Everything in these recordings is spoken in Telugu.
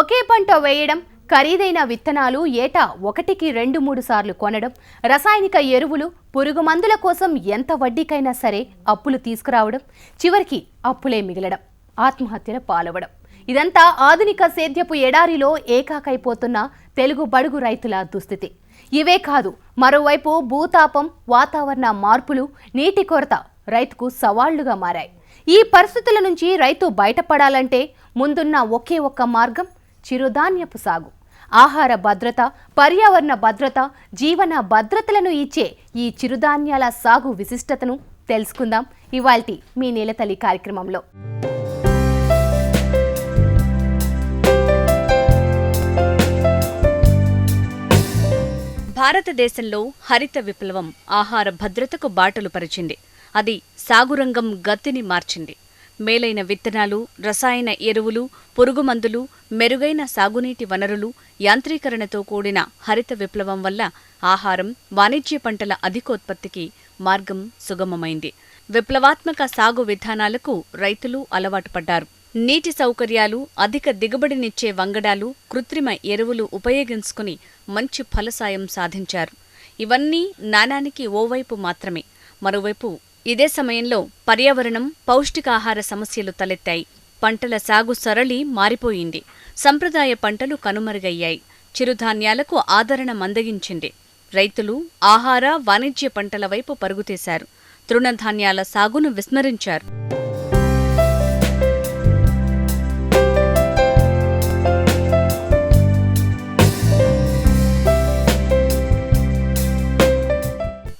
ఒకే పంట వేయడం ఖరీదైన విత్తనాలు ఏటా ఒకటికి రెండు మూడు సార్లు కొనడం రసాయనిక ఎరువులు పురుగు మందుల కోసం ఎంత వడ్డీకైనా సరే అప్పులు తీసుకురావడం చివరికి అప్పులే మిగలడం ఆత్మహత్యల పాలవడం. ఇదంతా ఆధునిక సేద్యపు ఎడారిలో ఏకాకైపోతున్న తెలుగు బడుగు రైతుల దుస్థితి. ఇవే కాదు మరోవైపు భూతాపం వాతావరణ మార్పులు నీటి కొరత రైతుకు సవాళ్ళుగా మారాయి. ఈ పరిస్థితుల నుంచి రైతు బయటపడాలంటే ముందున్న ఒకే ఒక్క మార్గం చిరుధాన్యపు సాగు. ఆహార భద్రత పర్యావరణ భద్రత జీవన భద్రతలను ఇచ్చే ఈ చిరుధాన్యాల సాగు విశిష్టతను తెలుసుకుందాం. ఇవాల్టి మీ నేలతల్లి కార్యక్రమంలో. భారతదేశంలో హరిత విప్లవం ఆహార భద్రతకు బాటలు పరిచింది. అది సాగురంగం గతిని మార్చింది. మేలైన విత్తనాలు రసాయన ఎరువులు పురుగుమందులు మెరుగైన సాగునీటి వనరులు యాంత్రీకరణతో కూడిన హరిత విప్లవం వల్ల ఆహారం వాణిజ్య పంటల అధికోత్పత్తికి మార్గం సుగమమైంది. విప్లవాత్మక సాగు విధానాలకు రైతులు అలవాటు పడ్డారు. నీటి సౌకర్యాలు అధిక దిగుబడినిచ్చే వంగడాలు కృత్రిమ ఎరువులు ఉపయోగించుకుని మంచి ఫలసాయం సాధించారు. ఇవన్నీ నాణానికి ఓవైపు మాత్రమే మరోవైపు ఇదే సమయంలో పర్యావరణం పౌష్టికాహార సమస్యలు తలెత్తాయి. పంటల సాగు సరళి మారిపోయింది. సంప్రదాయ పంటలు కనుమరుగయ్యాయి. చిరుధాన్యాలకు ఆదరణ మందగించింది. రైతులు ఆహార వాణిజ్య పంటల వైపు పరుగుతీశారు తృణధాన్యాల సాగును విస్మరించారు.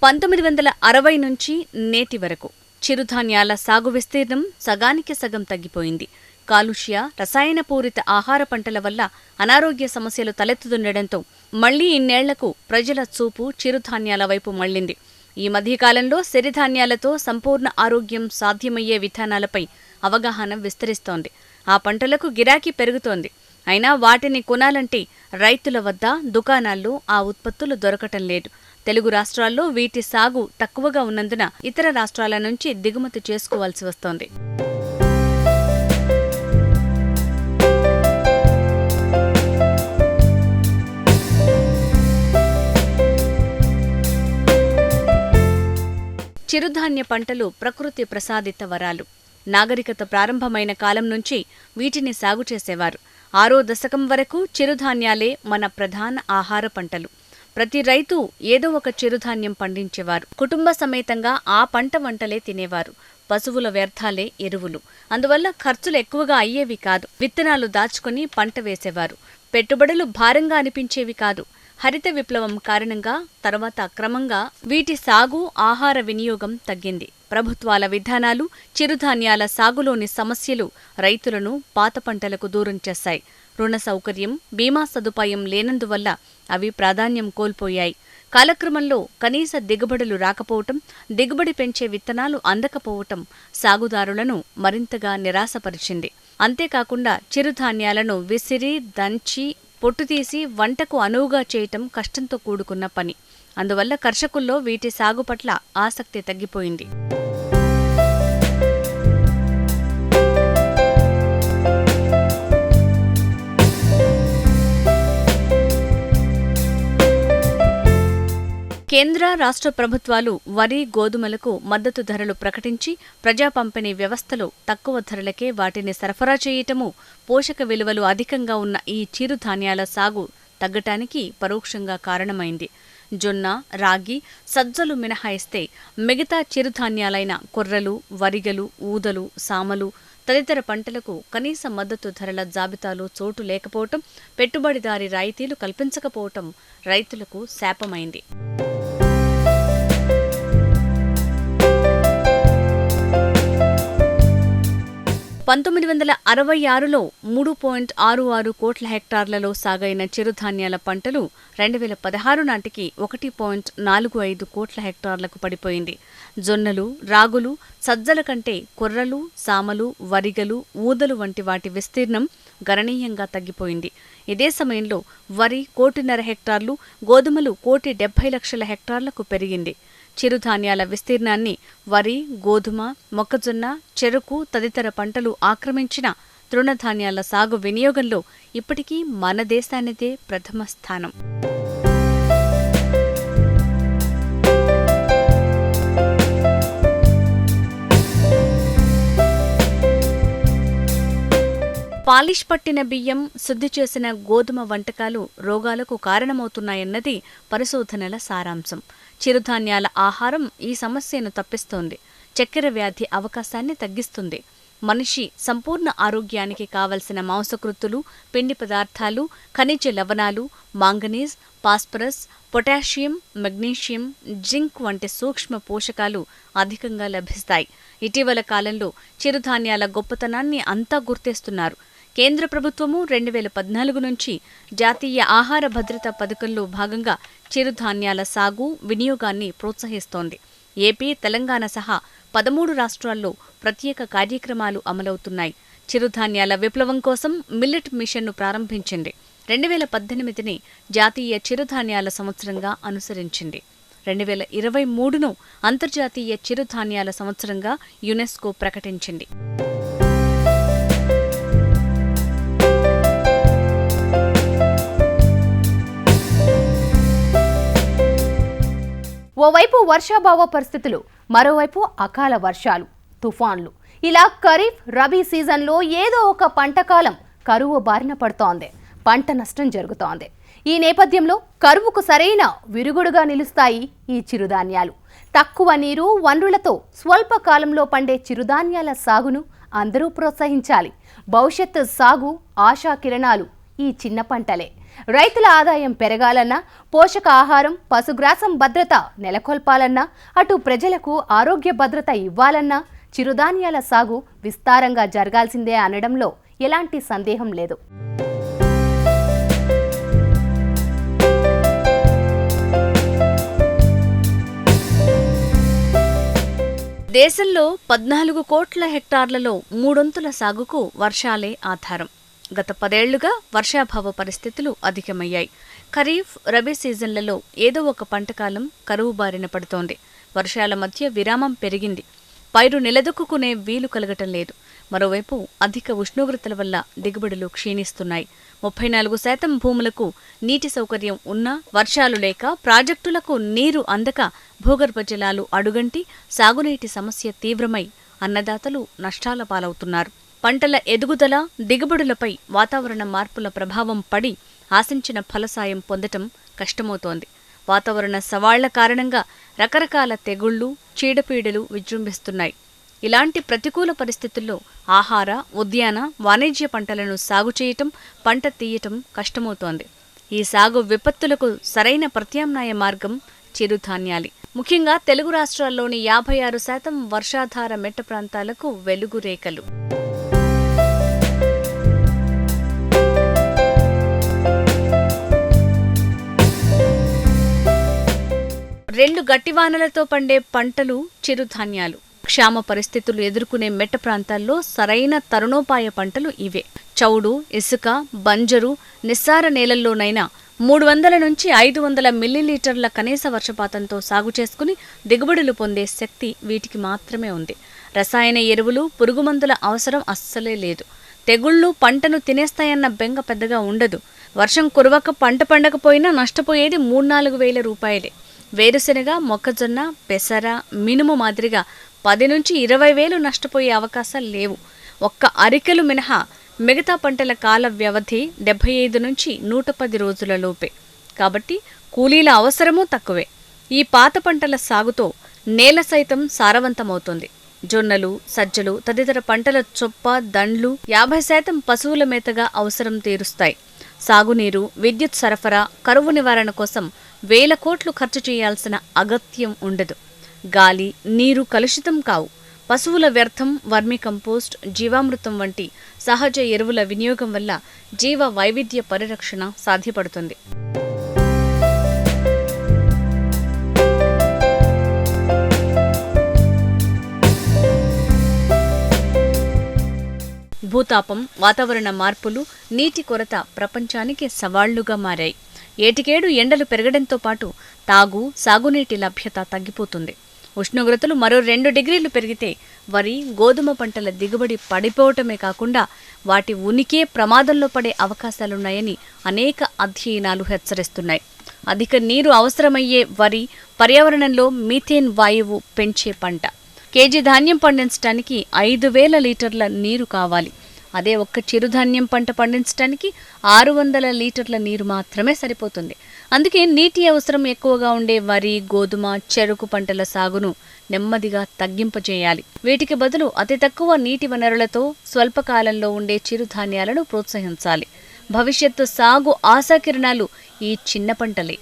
పంతొమ్మిది వందల అరవై నుంచి నేటి వరకు చిరుధాన్యాల సాగు విస్తీర్ణం సగానికి సగం తగ్గిపోయింది. కాలుష్య రసాయనపూరిత ఆహార పంటల వల్ల అనారోగ్య సమస్యలు తలెత్తుతుండటంతో మళ్ళీ ఇన్నేళ్ళకు ప్రజల చూపు చిరుధాన్యాల వైపు మళ్ళింది. ఈ మధ్యకాలంలో సిరిధాన్యాలతో సంపూర్ణ ఆరోగ్యం సాధ్యమయ్యే విధానాలపై అవగాహన విస్తరిస్తోంది. ఆ పంటలకు గిరాకీ పెరుగుతోంది. అయినా వాటిని కొనాలంటే రైతుల వద్ద దుకాణాల్లో ఆ ఉత్పత్తులు దొరకటం లేదు. తెలుగు రాష్ట్రాల్లో వీటి సాగు తక్కువగా ఉన్నందున ఇతర రాష్ట్రాల నుంచి దిగుమతి చేసుకోవాల్సి వస్తోంది. చిరుధాన్య పంటలు ప్రకృతి ప్రసాదిత వరాలు. నాగరికత ప్రారంభమైన కాలం నుంచి వీటిని సాగు చేసేవారు. ఆరో దశకం వరకు చిరుధాన్యాలే మన ప్రధాన ఆహార పంటలు. ప్రతి రైతు ఏదో ఒక చిరుధాన్యం పండించేవారు. కుటుంబ సమేతంగా ఆ పంట వంటలే తినేవారు. పశువుల వ్యర్థాలే ఎరువులు. అందువల్ల ఖర్చులు ఎక్కువగా అయ్యేవి కాదు. విత్తనాలు దాచుకుని పంట వేసేవారు. పెట్టుబడులు భారంగా అనిపించేవి కాదు. హరిత విప్లవం కారణంగా తర్వాత క్రమంగా వీటి సాగు ఆహార వినియోగం తగ్గింది. ప్రభుత్వాల విధానాలు చిరుధాన్యాల సాగులోని సమస్యలు రైతులను పాత పంటలకు దూరం చేశాయి. రుణ సౌకర్యం బీమా సదుపాయం లేనందువల్ల అవి ప్రాధాన్యం కోల్పోయాయి. కాలక్రమంలో కనీస దిగుబడులు రాకపోవటం దిగుబడి పెంచే విత్తనాలు అందకపోవటం సాగుదారులను మరింతగా నిరాశపరిచింది. అంతేకాకుండా చిరుధాన్యాలను విసిరి దంచి పొట్టుతీసి వంటకు అనువుగా చేయటం కష్టంతో కూడుకున్న పని. అందువల్ల కర్షకుల్లో వీటి సాగు పట్ల ఆసక్తి తగ్గిపోయింది. కేంద్ర రాష్ట్ర ప్రభుత్వాలు వరి గోధుమలకు మద్దతు ధరలు ప్రకటించి ప్రజా పంపిణీ వ్యవస్థలో తక్కువ ధరలకే వాటిని సరఫరా చేయటము పోషక విలువలు అధికంగా ఉన్న ఈ చిరుధాన్యాల సాగు తగ్గటానికి పరోక్షంగా కారణమైంది. జొన్న రాగి సజ్జలు మినహాయిస్తే మిగతా చిరుధాన్యాలైన కొర్రలు వరిగలు ఊదలు సామలు తదితర పంటలకు కనీస మద్దతు ధరల జాబితాలో చోటు లేకపోవటం పెట్టుబడిదారి రాయితీలు కల్పించకపోవటం రైతులకు శాపమైంది. పంతొమ్మిది వందల అరవై ఆరులో మూడు పాయింట్ ఆరు ఆరు కోట్ల హెక్టార్లలో సాగైన చిరుధాన్యాల పంటలు రెండు వేల పదహారు నాటికి ఒకటి పాయింట్ నాలుగు ఐదు కోట్ల హెక్టార్లకు పడిపోయింది. జొన్నలు రాగులు సజ్జల కంటే కొర్రలు సామలు వరిగలు ఊదలు వంటి వాటి విస్తీర్ణం గణనీయంగా తగ్గిపోయింది. ఇదే సమయంలో వరి కోటిన్నర హెక్టార్లు గోధుమలు కోటి డెబ్బై లక్షల హెక్టార్లకు పెరిగింది. చిరుధాన్యాల విస్తీర్ణాన్ని వరి గోధుమ మొక్కజొన్న చెరుకు తదితర పంటలు ఆక్రమించిన తృణధాన్యాల సాగు వినియోగంలో ఇప్పటికీ మన దేశానిదే ప్రథమ స్థానం. పాలిష్ పట్టిన బియ్యం శుద్ధి చేసిన గోధుమ వంటకాలు రోగాలకు కారణమవుతున్నాయన్నది పరిశోధనల సారాంశం. చిరుధాన్యాల ఆహారం ఈ సమస్యను తప్పిస్తోంది. చక్కెర వ్యాధి అవకాశాన్ని తగ్గిస్తుంది. మనిషి సంపూర్ణ ఆరోగ్యానికి కావలసిన మాంసకృత్తులు పిండి పదార్థాలు ఖనిజ లవణాలు manganese phosphorus potassium magnesium zinc వంటి సూక్ష్మ పోషకాలు అధికంగా లభిస్తాయి. ఇటీవల కాలంలో చిరుధాన్యాల గొప్పతనాన్ని అంతా గుర్తిస్తున్నారు. కేంద్ర ప్రభుత్వము రెండు వేల పద్నాలుగు నుంచి జాతీయ ఆహార భద్రత పథకంలో భాగంగా చిరుధాన్యాల సాగు వినియోగాన్ని ప్రోత్సహిస్తోంది. ఏపీ తెలంగాణ సహా పదమూడు రాష్ట్రాల్లో ప్రత్యేక కార్యక్రమాలు అమలవుతున్నాయి. చిరుధాన్యాల విప్లవం కోసం మిల్లెట్ మిషన్ను ప్రారంభించింది. రెండు వేల పద్దెనిమిదిని జాతీయ చిరుధాన్యాల సంవత్సరంగా అనుసరించింది. రెండు వేల ఇరవై మూడును అంతర్జాతీయ చిరుధాన్యాల సంవత్సరంగా యునెస్కో ప్రకటించింది. ఓవైపు వర్షాభావ పరిస్థితులు మరోవైపు అకాల వర్షాలు తుఫాన్లు. ఇలా ఖరీఫ్ రబీ సీజన్లో ఏదో ఒక పంట కాలం కరువు బారిన పడుతోంది పంట నష్టం జరుగుతోంది. ఈ నేపథ్యంలో కరువుకు సరైన విరుగుడుగా నిలుస్తాయి ఈ చిరుధాన్యాలు. తక్కువ నీరు వనరులతో స్వల్ప కాలంలో పండే చిరుధాన్యాల సాగును అందరూ ప్రోత్సహించాలి. భవిష్యత్తు సాగు ఆశా కిరణాలు ఈ చిన్న పంటలే. రైతుల ఆదాయం పెరగాలన్నా పోషకాహారం పశుగ్రాసం భద్రత నెలకొల్పాలన్నా అటు ప్రజలకు ఆరోగ్య భద్రత ఇవ్వాలన్నా చిరుధాన్యాల సాగు విస్తారంగా జరగాల్సిందే అనడంలో ఎలాంటి సందేహం లేదు. దేశంలో పద్నాలుగు కోట్ల హెక్టార్లలో మూడొంతుల సాగుకు వర్షాలే ఆధారం. గత పదేళ్ళుగా వర్షాభావ పరిస్థితులు అధికమయ్యాయి. ఖరీఫ్ రబీ సీజన్లలో ఏదో ఒక పంటకాలం కరువు బారిన పడుతోంది. వర్షాల మధ్య విరామం పెరిగింది. పైరు నిలదొక్కునే వీలు కలగటం లేదు. మరోవైపు అధిక ఉష్ణోగ్రతల వల్ల దిగుబడులు క్షీణిస్తున్నాయి. ముప్పై నాలుగు శాతం భూములకు నీటి సౌకర్యం ఉన్నా వర్షాలు లేక ప్రాజెక్టులకు నీరు అందక భూగర్భ జలాలు అడుగంటి సాగునీటి సమస్య తీవ్రమై అన్నదాతలు నష్టాల పాలవుతున్నారు. పంటల ఎదుగుదల దిగుబడులపై వాతావరణ మార్పుల ప్రభావం పడి ఆశించిన ఫలసాయం పొందటం కష్టమవుతోంది. వాతావరణ సవాళ్ళ కారణంగా రకరకాల తెగుళ్ళు చీడపీడలు విజృంభిస్తున్నాయి. ఇలాంటి ప్రతికూల పరిస్థితుల్లో ఆహార ఉద్యాన వాణిజ్య పంటలను సాగు చేయటం పంట తీయటం కష్టమవుతోంది. ఈ సాగు విపత్తులకు సరైన ప్రత్యామ్నాయ మార్గం చిరుధాన్యాలి. ముఖ్యంగా తెలుగు రాష్ట్రాల్లోని యాభై ఆరు శాతం వర్షాధార మెట్ట ప్రాంతాలకు వెలుగు రేఖలు రెండు గట్టివానలతో పండే పంటలు చిరుధాన్యాలు. క్షామ పరిస్థితులు ఎదుర్కొనే మెట్ట ప్రాంతాల్లో సరైన తరుణోపాయ పంటలు ఇవే. చౌడు ఇసుక బంజరు నిస్సార నేలల్లోనైనా మూడు వందల నుంచి ఐదు వందల మిల్లీలీటర్ల కనీస వర్షపాతంతో సాగు చేసుకుని దిగుబడులు పొందే శక్తి వీటికి మాత్రమే ఉంది. రసాయన ఎరువులు పురుగుమందుల అవసరం అస్సలే లేదు. తెగుళ్ళు పంటను తినేస్తాయన్న బెంగ పెద్దగా ఉండదు. వర్షం కురవక పంట పండకపోయినా నష్టపోయేది మూడు నాలుగు వేల రూపాయలే. వేరుశెనగ మొక్కజొన్న పెసర మినుము మాదిరిగా పది నుంచి ఇరవై వేలు నష్టపోయే అవకాశాలు లేవు. ఒక్క అరికెలు మినహా మిగతా పంటల కాల వ్యవధి డెబ్బై ఐదు నుంచి నూట పది రోజుల లోపే. కాబట్టి కూలీల అవసరమూ తక్కువే. ఈ పాత పంటల సాగుతో నేల సైతం సారవంతమవుతుంది. జొన్నలు సజ్జలు తదితర పంటల చొప్ప దండ్లు యాభై శాతం పశువుల మేతగా అవసరం తీరుస్తాయి. సాగునీరు విద్యుత్ సరఫరా కరువు నివారణ కోసం వేల కోట్లు ఖర్చు చేయాల్సిన అగత్యం ఉండదు. గాలి నీరు కలుషితం కావు. పశువుల వ్యర్థం వర్మి కంపోస్ట్ జీవామృతం వంటి సహజ ఎరువుల వినియోగం వల్ల జీవ వైవిధ్య పరిరక్షణ సాధ్యపడుతుంది. భూతాపం వాతావరణ మార్పులు నీటి కొరత ప్రపంచానికి సవాళ్ళుగా మారాయి. ఏటికేడు ఎండలు పెరగడంతో పాటు తాగు సాగునీటి లభ్యత తగ్గిపోతుంది. ఉష్ణోగ్రతలు మరో రెండు డిగ్రీలు పెరిగితే వరి గోధుమ పంటల దిగుబడి పడిపోవటమే కాకుండా వాటి ఉనికే ప్రమాదంలో పడే అవకాశాలున్నాయని అనేక అధ్యయనాలు హెచ్చరిస్తున్నాయి. అధిక నీరు అవసరమయ్యే వరి పర్యావరణంలో మీథేన్ వాయువు పెంచే పంట. కేజీ ధాన్యం పండించడానికి ఐదు వేల లీటర్ల నీరు కావాలి. అదే ఒక్క చిరుధాన్యం పంట పండించడానికి ఆరు వందల లీటర్ల నీరు మాత్రమే సరిపోతుంది. అందుకే నీటి అవసరం ఎక్కువగా ఉండే వరి గోధుమ చెరుకు పంటల సాగును నెమ్మదిగా తగ్గింపజేయాలి. వీటికి బదులు అతి తక్కువ నీటి వనరులతో స్వల్పకాలంలో ఉండే చిరుధాన్యాలను ప్రోత్సహించాలి. భవిష్యత్తు సాగు ఆశాకిరణాలు ఈ చిన్న పంటలే.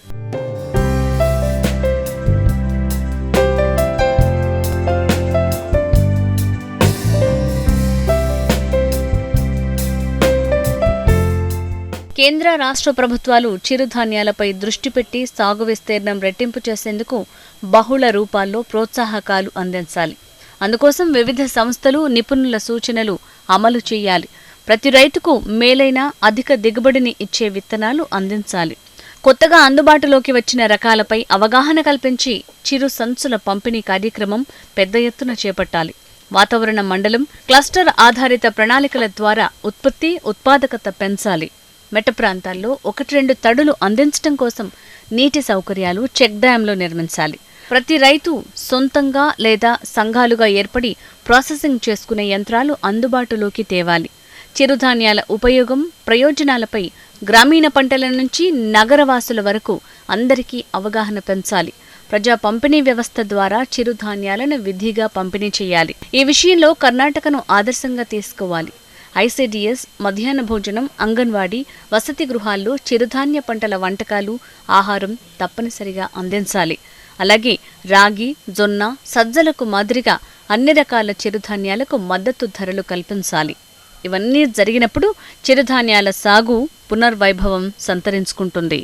కేంద్ర రాష్ట్ర ప్రభుత్వాలు చిరుధాన్యాలపై దృష్టి పెట్టి సాగు విస్తీర్ణం రెట్టింపు చేసేందుకు బహుళ రూపాల్లో ప్రోత్సాహకాలు అందించాలి. అందుకోసం వివిధ సంస్థలు నిపుణుల సూచనలు అమలు చేయాలి. ప్రతి రైతుకు మేలైన అధిక దిగుబడిని ఇచ్చే విత్తనాలు అందించాలి. కొత్తగా అందుబాటులోకి వచ్చిన రకాలపై అవగాహన కల్పించి చిరు సంచుల పంపిణీ కార్యక్రమం పెద్ద ఎత్తున చేపట్టాలి. వాతావరణ మండలం క్లస్టర్ ఆధారిత ప్రణాళికల ద్వారా ఉత్పత్తి ఉత్పాదకత పెంచాలి. మెట్ట ప్రాంతాల్లో ఒకటి రెండు తడులు అందించడం కోసం నీటి సౌకర్యాలు చెక్ డ్యాంలో నిర్మించాలి. ప్రతి రైతు సొంతంగా లేదా సంఘాలుగా ఏర్పడి ప్రాసెసింగ్ చేసుకునే యంత్రాలు అందుబాటులోకి తేవాలి. చిరుధాన్యాల ఉపయోగం ప్రయోజనాలపై గ్రామీణ పంటల నుంచి నగరవాసుల వరకు అందరికీ అవగాహన పెంచాలి. ప్రజా పంపిణీ వ్యవస్థ ద్వారా చిరుధాన్యాలను విధిగా పంపిణీ చేయాలి. ఈ విషయంలో కర్ణాటకను ఆదర్శంగా తీసుకోవాలి. ఐసిడిఎస్ మధ్యాహ్న భోజనం అంగన్వాడీ వసతి గృహాల్లో చిరుధాన్య పంటల వంటకాలు ఆహారం తప్పనిసరిగా అందించాలి. అలాగే రాగి జొన్న సజ్జలకు మాదిరిగా అన్ని రకాల చిరుధాన్యాలకు మద్దతు ధరలు కల్పించాలి. ఇవన్నీ జరిగినప్పుడు చిరుధాన్యాల సాగు పునర్వైభవం సంతరించుకుంటుంది.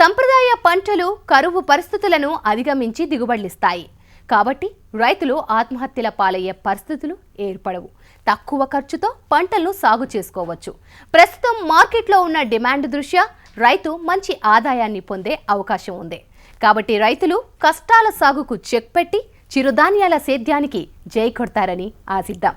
సంప్రదాయ పంటలు కరువు పరిస్థితులను అధిగమించి దిగుబడిలిస్తాయి కాబట్టి రైతులు ఆత్మహత్యల పాలయ్యే పరిస్థితులు ఏర్పడవు. తక్కువ ఖర్చుతో పంటలను సాగు చేసుకోవచ్చు. ప్రస్తుతం మార్కెట్లో ఉన్న డిమాండ్ దృష్ట్యా రైతు మంచి ఆదాయాన్ని పొందే అవకాశం ఉంది. కాబట్టి రైతులు కష్టాల సాగుకు చెక్ పెట్టి చిరుధాన్యాల సేద్యానికి జై కొడతారని ఆశిద్దాం.